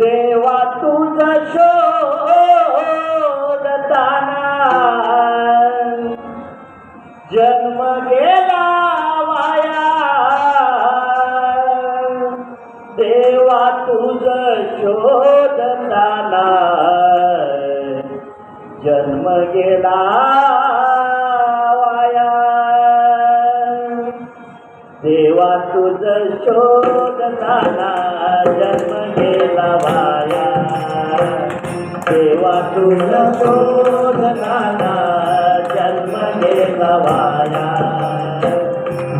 देवा तुझा शोधताना जन्म गेला वाया. देवा तुझा शोधताना जन्म गेला देवा तुझ शोधताना जन्म गेला वाया देवा तुझ शोधताना जन्म गेला वाया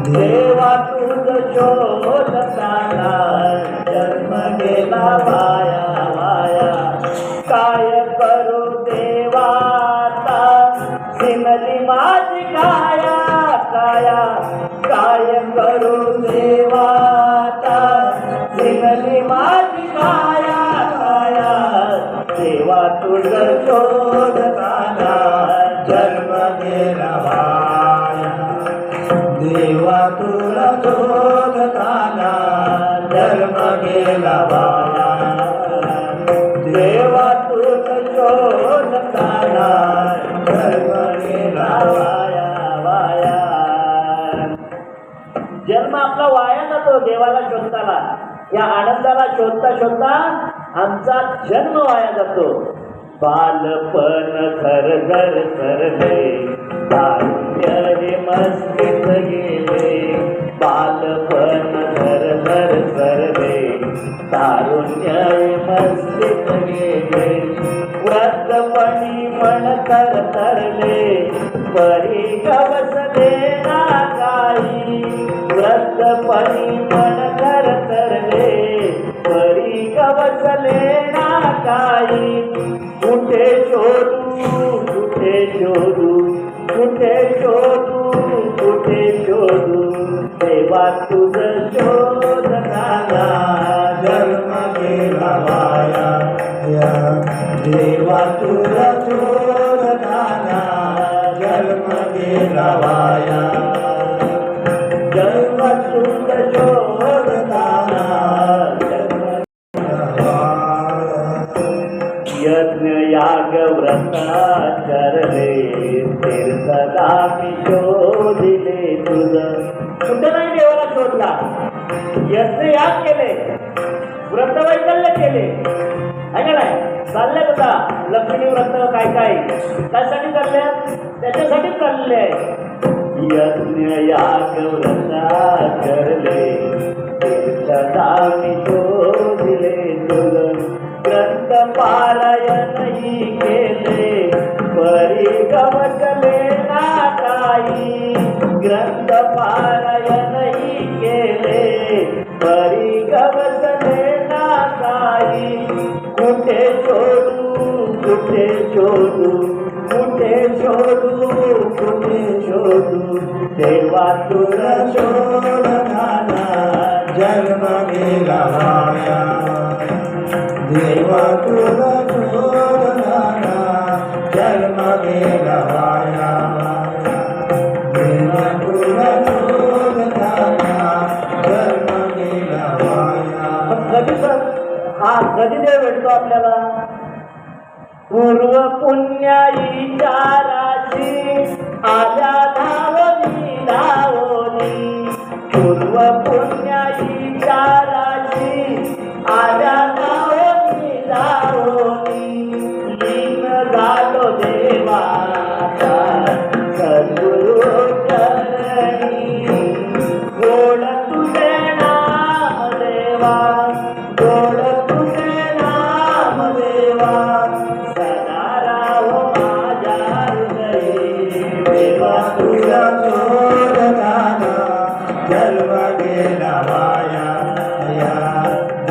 देवा तुझ शोधताना जन्म गेला वाया देवा तुझो शोधताना जन्म गेला वाया देवा तुला शोधताना जन्म गेला वाया देवा तुला शोधताना जन्म गेला वाया वाया. जन्म आपला वाया जातो देवाला शोधताना. या आनंदाला शोधता शोधता आमचा जन्म वाया जातो. बालपण घर घर सरले तारुण्य मस्तीत गेले बालपण घर घर सरले तारुण्य मस्तीत गेले व्रतपणी मन कर तरले. परी गवसले ना काही. व्रतपणी मन गवसले ना काही कुठे शोधू कुठे शोधू कुठे शोधू कुठे शोधू? देवा तुझ शोध झाला जन्म गेला वाया देवा तुझ शोध झाला जन्म गेला वाया जन्म याग तीर्थदा मी शोधिले तुझं कुठं नाही देवाला शोधला यज्ञ याग केले व्रत वैकल्य केले आहे का नाही चालले कसा लक्ष्मी व्रत काय काय त्यासाठी चालले त्याच्यासाठीच चाललेले आहे यज्ञ याग व्रताचरले तीर्थदामी शोधिले तुझ पारायणही केले. परी गमकले ना काही ग्रंथ पारायणही केले. परी गमकले ना कुठे शोधू कुठे शोधू कुठे शोधू कुठे शोधू. देवा तुला शोध जन्म गेला माया देवा तुला शोधनाना जन्म वाया देवा तुला जन्म गेला वाया सर हा कधी देव भेटतो आपल्याला पूर्व पुण्याईच्या राशी आल्या धावली धावली पूर्व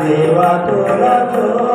देवा तुला शोधनाना